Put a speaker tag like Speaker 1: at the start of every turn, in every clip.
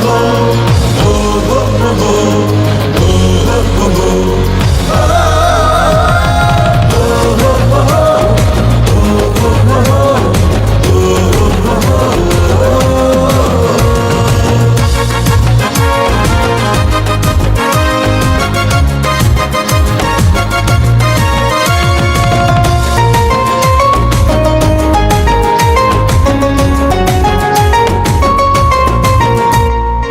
Speaker 1: trouble.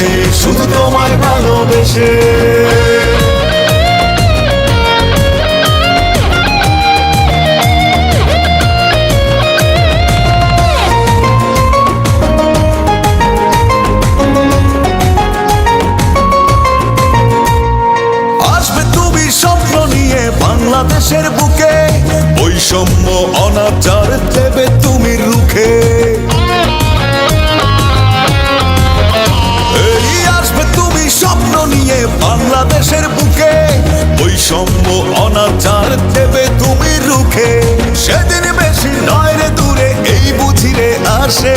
Speaker 1: হেসে শুধু তোমায় ভালোবেসে। বাংলাদেশের বুকে বৈষম্য অনাচার দেবে তুমি। বাংলাদেশের বুকে। বৈষম্য অনাচার দেবে তুমি রুখে। সেদিন বেশি নয় রে দূরে, এই বুঝিরে আসে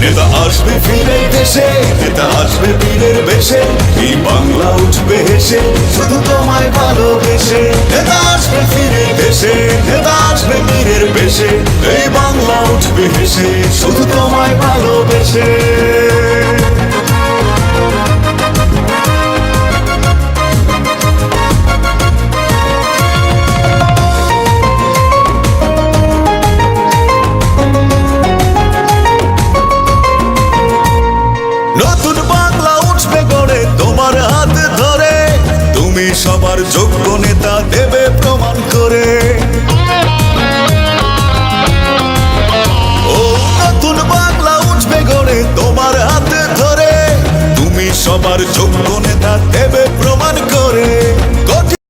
Speaker 1: নেতা আসবে ফিরে দেশে, নেতা আসবে বীরের বেশে। এই বাংলা উঠবে হেসে, শুধু তোমায় ভালোবেসে। নেতা আসবে ফিরে দেশে, নেতা আসবে বীরের বেশে। এই বাংলা উঠবে হেসে, শুধু তোমায় ভালোবেসে। নতুন বাংলা উঠবে গড়ে তোমার হাত ধরে। তুমি সবার যোগ্য নেতা দেবে প্রমাণ করে। ও নতুন বাংলা উঠবে গড়ে তোমার হাত ধরে। তুমি সবার যোগ্য নেতা দেবে প্রমাণ করে।